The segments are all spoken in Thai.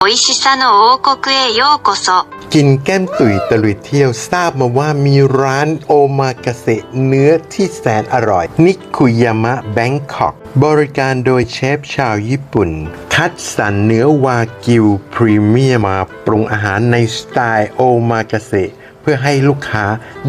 โอิชิซาโนะโอกคุเอโยโกโซกินแก้มตุยตะลุยเที่ยวทราบมาว่ามีร้านโอมาเกเซเนื้อที่แสนอร่อย นิคุยามะแบงคอกบริการโดยเชฟชาวญี่ปุ่น คัดสรรเนื้อวากิวพรีเมียมมาปรุงอาหารในสไตล์โอมาเกเซเพื่อให้ลูกค้า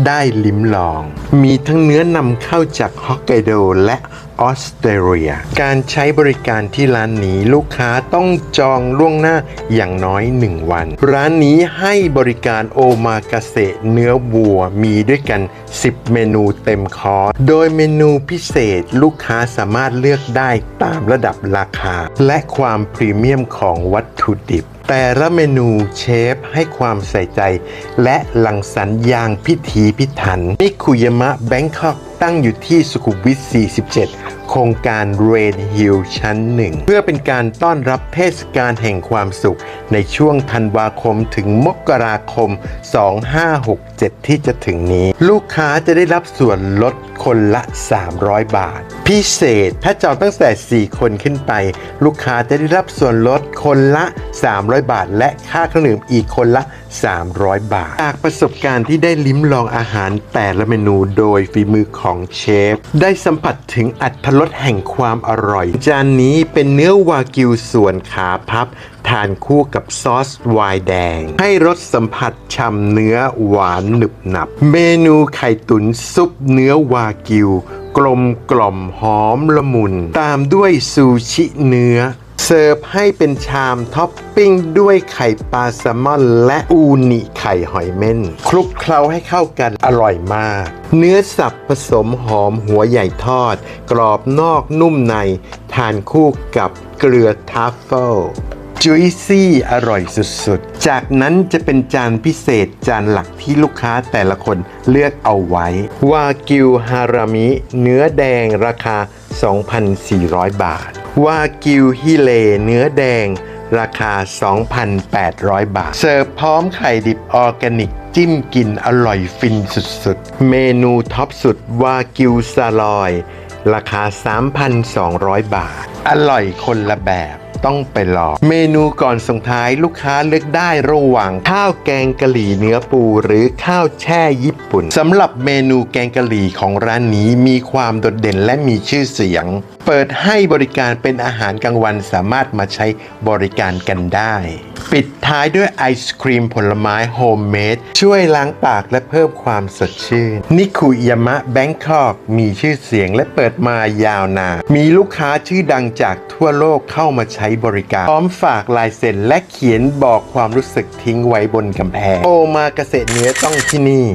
ได้ลิ้มลอง มีทั้งเนื้อนำเข้าจากฮอกไกโดและ ออสเตรเลีย การใช้บริการที่ร้านนี้ลูกค้าต้องจองล่วงหน้าอย่างน้อย 1 วัน ร้านนี้ให้บริการโอมากาเสะเนื้อวัวมีด้วยกัน 10 เมนูเต็มคอร์สโดยเมนูพิเศษลูกค้าสามารถเลือกได้ตามระดับราคา และความพรีเมียมของวัตถุดิบแต่ละเมนูเชฟให้ความใส่ใจ และหลังสรรค์อย่างพิถีพิถันนิคุยมะแบงคอก ตั้งอยู่ที่สุขุมวิท 47 โครงการเรนฮิลชั้นหนึ่งเพื่อเป็นการต้อนรับเทศกาลแห่งความสุข ในช่วงธันวาคมถึงมกราคม 2567 ที่จะถึงนี้ ลูกค้าจะได้รับส่วนลดคนละ 300 บาท พิเศษถ้าจองตั้งแต่ 4 คนขึ้นไป ลูกค้าจะได้รับส่วนลดคนละ 300 บาท และค่าเครื่องดื่มอีกคนละ 300 บาท จากประสบการณ์ที่ได้ลิ้มลองอาหารแต่ละเมนูโดยฝีมือของเชฟ ได้สัมผัสถึงอัตรสแห่งความอร่อย จานนี้เป็นเนื้อวากิวส่วนขาพับ ทานคู่กับซอสไวน์แดง ให้รสสัมผัสช่ำเนื้อหวานหนึบหนับ เมนูไข่ตุ๋นซุปเนื้อวากิว กลมกล่อมหอมละมุน ตามด้วยซูชิเนื้อ เสิร์ฟให้เป็นชามท็อปปิ้งด้วยไข่ปลาแซลมอน และอูนิไข่หอยเม่นคลุกเคล้าให้เข้ากันอร่อยมาก เนื้อสับผสมหอมหัวใหญ่ทอด กรอบนอกนุ่มใน ทานคู่กับเกลือทัฟเฟิลจุยซี่อร่อยสุดๆ จากนั้นจะเป็นจานพิเศษจานหลักที่ลูกค้าแต่ละคนเลือกเอาไว้ วากิวฮารามิ เนื้อแดงราคา 2,400 บาท วากิวฮิเลเนื้อแดง ราคา 2,800 บาท เสิร์ฟพร้อมไข่ดิบออร์แกนิก จิ้มกินอร่อยฟินสุดๆ เมนูท็อปสุดวากิวซาลอย ราคา 3,200 บาท อร่อยคนละแบบ ต้องไปลอง เมนูก่อนส่งท้ายลูกค้าเลือกได้ระหว่างข้าวแกงกะหรี่เนื้อปู หรือข้าวแช่ญี่ปุ่นสำหรับเมนูแกงกะหรี่ของร้านนี้มีความโดดเด่นและมีชื่อเสียง เปิดให้บริการเป็นอาหารกลางวันสามารถมาใช้บริการกันได้ ปิดท้ายด้วยไอศครีมผลไม้โฮมเมดช่วยล้างปากและเพิ่มความสดชื่น นิคุยามะแบงคอกมีชื่อเสียงและเปิดมายาวนานมีลูกค้าชื่อดังจากทั่วโลกเข้ามาใช้ช้บริการ พร้อมฝากลายเซ็นและเขียนบอกความรู้สึกทิ้งไว้บนกำแพง โอมาเกษตรเนื้อต้องที่นี่